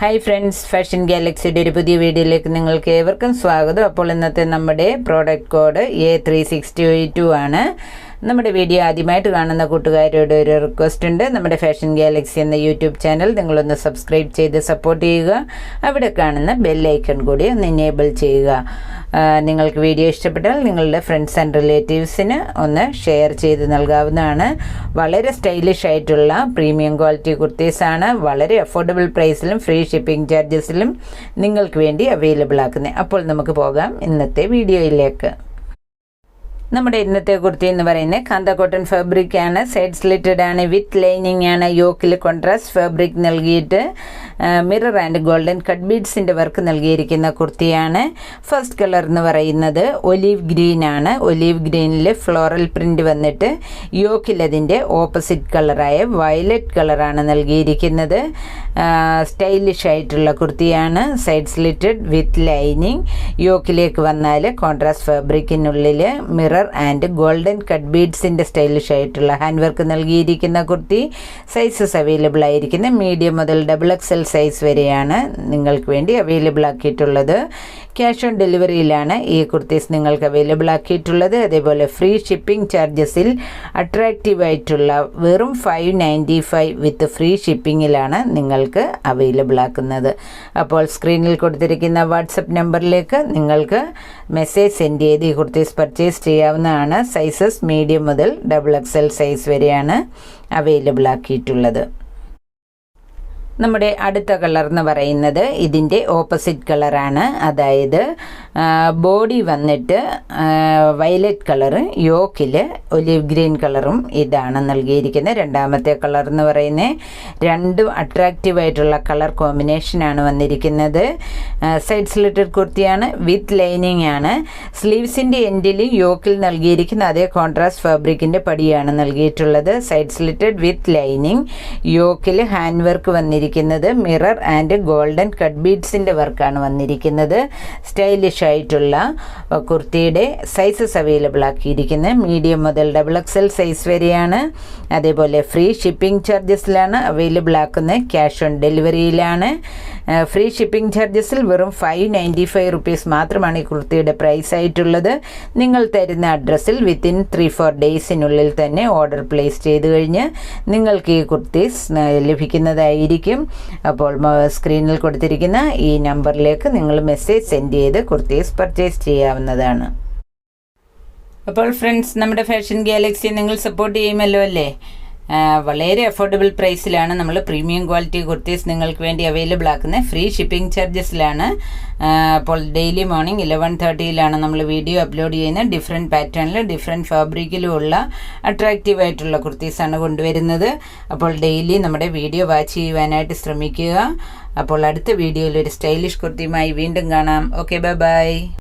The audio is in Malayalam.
ഹായ് ഫ്രണ്ട്സ് ഫാഷൻ ഗാലക്സിയുടെ ഒരു പുതിയ വീഡിയോയിലേക്ക് നിങ്ങൾക്ക് ഏവർക്കും സ്വാഗതം. അപ്പോൾ ഇന്നത്തെ നമ്മുടെ product code A three sixty two ആണ്. നമ്മുടെ വീഡിയോ ആദ്യമായിട്ട് കാണുന്ന കൂട്ടുകാരോട് ഒരു റിക്വസ്റ്റ് ഉണ്ട്. നമ്മുടെ ഫാഷൻ ഗാലക്സി എന്ന യൂട്യൂബ് ചാനൽ നിങ്ങളൊന്ന് സബ്സ്ക്രൈബ് ചെയ്ത് സപ്പോർട്ട് ചെയ്യുക. അവിടെ കാണുന്ന ബെല്ലൈക്കൺ കൂടി ഒന്ന് എനേബിൾ ചെയ്യുക. നിങ്ങൾക്ക് വീഡിയോ ഇഷ്ടപ്പെട്ടാൽ നിങ്ങളുടെ ഫ്രണ്ട്സ് ആൻഡ് റിലേറ്റീവ്സിന് ഒന്ന് ഷെയർ ചെയ്ത് നൽകാവുന്നതാണ്. വളരെ സ്റ്റൈലിഷ് ആയിട്ടുള്ള പ്രീമിയം ക്വാളിറ്റി കുർത്തീസാണ് വളരെ അഫോർഡബിൾ പ്രൈസിലും ഫ്രീ ഷിപ്പിംഗ് ചാർജസിലും നിങ്ങൾക്ക് വേണ്ടി അവൈലബിൾ ആക്കുന്നത് അപ്പോൾ നമുക്ക് പോകാം ഇന്നത്തെ വീഡിയോയിലേക്ക്. നമ്മുടെ ഇന്നത്തെ കുർത്തി എന്ന് പറയുന്നത് കാന്ത കോട്ടൺ ഫാബ്രിക് ആണ്. സൈഡ് സ്ലിറ്റഡ് ആണ് വിത്ത് ലൈനിങ് ആണ്. യോക്കിൽ കോൺട്രാസ്റ്റ് ഫാബ്രിക് നൽകിയിട്ട് മിറർ ആൻഡ് ഗോൾഡൻ കട്ട് ബീഡ്സിന്റെ വർക്ക് നൽകിയിരിക്കുന്ന കുർത്തിയാണ്. ഫസ്റ്റ് കളർ എന്ന് പറയുന്നത് ഒലീവ് ഗ്രീൻ ആണ്. ഒലീവ് ഗ്രീനിൽ ഫ്ലോറൽ പ്രിന്റ് വന്നിട്ട് യോക്കിലതിന്റെ ഓപ്പോസിറ്റ് കളറായ വയലറ്റ് കളറാണ് നൽകിയിരിക്കുന്നത്. സ്റ്റൈലിഷ് ആയിട്ടുള്ള കുർത്തിയാണ്. സൈഡ് സ്ലിറ്റഡ് വിത്ത് ലൈനിങ് യോക്കിലേക്ക് വന്നാൽ കോൺട്രാസ്റ്റ് ഫാബ്രിക്കിനുള്ളിൽ മിറർ ആൻഡ് ഗോൾഡൻ കട്ട് ബീഡ്സിന്റെ സ്റ്റൈലിഷ് ആയിട്ടുള്ള ഹാൻഡ് വർക്ക് നൽകിയിരിക്കുന്ന കുർത്തി. സൈസസ് അവൈലബിൾ ആയിരിക്കുന്ന മീഡിയം മുതൽ ഡബിൾ എക്സൽ സൈസ് വരെയാണ് നിങ്ങൾക്ക് വേണ്ടി അവൈലബിൾ ആക്കിയിട്ടുള്ളത്. ക്യാഷ് ഓൺ ഡെലിവറിയിലാണ് ഈ കുർത്തീസ് നിങ്ങൾക്ക് അവൈലബിൾ ആക്കിയിട്ടുള്ളത്. അതേപോലെ ഫ്രീ ഷിപ്പിംഗ് ചാർജസിൽ അട്രാക്റ്റീവ് ആയിട്ടുള്ള വെറും five ninety five with free ഷിപ്പിങ്ങിലാണ് നിങ്ങൾക്ക് അവൈലബിൾ ആക്കുന്നത്. അപ്പോൾ സ്ക്രീനിൽ കൊടുത്തിരിക്കുന്ന വാട്സപ്പ് നമ്പറിലേക്ക് നിങ്ങൾക്ക് മെസ്സേജ് സെൻഡ് ചെയ്ത് ഈ കുർത്തീസ് പർച്ചേസ് ചെയ്യാവുന്നതാണ്. സൈസസ് മീഡിയം മുതൽ ഡബിൾ എക്സ് എൽ സൈസ് വരെയാണ് അവൈലബിൾ ആക്കിയിട്ടുള്ളത്. നമ്മുടെ അടുത്ത കളർ എന്ന് പറയുന്നത് ഇതിന്റെ ഓപ്പോസിറ്റ് കളറാണ്. അതായത് ബോഡി വന്നിട്ട് വയലറ്റ് കളറ് യോക്കിൽ ഒലിവ് ഗ്രീൻ കളറും ഇതാണ് നൽകിയിരിക്കുന്നത്. രണ്ടാമത്തെ കളർ എന്ന് പറയുന്നത് രണ്ടും അട്രാക്റ്റീവായിട്ടുള്ള കളർ കോമ്പിനേഷനാണ് വന്നിരിക്കുന്നത്. സൈഡ് സ്ലിറ്റഡ് കുർത്തിയാണ് വിത്ത് ലൈനിങ് ആണ്. സ്ലീവ്സിന്റെ എൻഡിൽ യോക്കിൽ നൽകിയിരിക്കുന്ന അതേ കോൺട്രാസ്റ്റ് ഫാബ്രിക്കിന്റെ പടിയാണ് നൽകിയിട്ടുള്ളത്. സൈഡ് സ്ലിറ്റഡ് വിത്ത് ലൈനിങ് യോക്കിൽ ഹാൻഡ് വർക്ക് വന്നിരിക്കുന്നത്. മിറർ ആൻഡ് ഗോൾഡൻ കട്ട് ബീഡ്സിന്റെ വർക്കാണ് വന്നിരിക്കുന്നത്. സ്റ്റൈലിഷ് ആയിട്ടുള്ള കുർത്തിയുടെ സൈസസ് അവൈലബിൾ ആക്കിയിരിക്കുന്നത്. മീഡിയം മുതൽ ഡബിൾ എക്സൽ സൈസ് വരെയാണ്. അതേപോലെ ഫ്രീ ഷിപ്പിംഗ് ചാർജസിലാണ് അവൈലബിൾ ആക്കുന്നത്. ക്യാഷ് ഓൺ ഡെലിവറിയിലാണ് ഫ്രീ ഷിപ്പിംഗ് ചാർജസിൽ വെറും ഫൈവ് നയന്റി ഫൈവ് റുപ്പീസ് മാത്രമാണ് ഈ കുർത്തിയുടെ പ്രൈസ് ആയിട്ടുള്ളത്. നിങ്ങൾ തരുന്ന അഡ്രസ്സിൽ വിത്തിൻ ത്രീ ഫോർ ഡേയ്സിനുള്ളിൽ തന്നെ ഓർഡർ പ്ലേസ് ചെയ്ത് കഴിഞ്ഞ് നിങ്ങൾക്ക് ഈ കുർത്തീസ് ലഭിക്കുന്നതായിരിക്കും. അപ്പോൾ സ്ക്രീനിൽ കൊടുത്തിരിക്കുന്ന ഈ നമ്പറിലേക്ക് നിങ്ങൾ മെസ്സേജ് സെൻഡ് ചെയ്ത് കുർത്തീസ് പർച്ചേസ് ചെയ്യാവുന്നതാണ്. അപ്പോൾ ഫ്രണ്ട്സ് നമ്മുടെ ഫാഷൻ ഗാലക്സി നിങ്ങൾ സപ്പോർട്ട് ചെയ്യുമല്ലോ അല്ലേ? വളരെ അഫോർഡബിൾ പ്രൈസിലാണ് നമ്മൾ പ്രീമിയം ക്വാളിറ്റി കുർത്തീസ് നിങ്ങൾക്ക് വേണ്ടി അവൈലബിൾ ആക്കുന്നത് ഫ്രീ ഷിപ്പിംഗ് ചാർജസിലാണ് അപ്പോൾ ഡെയിലി മോർണിംഗ് ഇലവൻ തേർട്ടിയിലാണ് നമ്മൾ വീഡിയോ അപ്ലോഡ് ചെയ്യുന്നത് ഡിഫറെന്റ് പാറ്റേണിൽ ഡിഫറെന്റ് ഫാബ്രിക്കിലും ഉള്ള അട്രാക്റ്റീവ് ആയിട്ടുള്ള കുർത്തീസാണ് കൊണ്ടുവരുന്നത്. അപ്പോൾ ഡെയിലി നമ്മുടെ വീഡിയോ വാച്ച് ചെയ്യുവാനായിട്ട് ശ്രമിക്കുക. അപ്പോൾ അടുത്ത വീഡിയോയിൽ ഒരു സ്റ്റൈലിഷ് കുർത്തിയുമായി വീണ്ടും കാണാം. Okay bye bye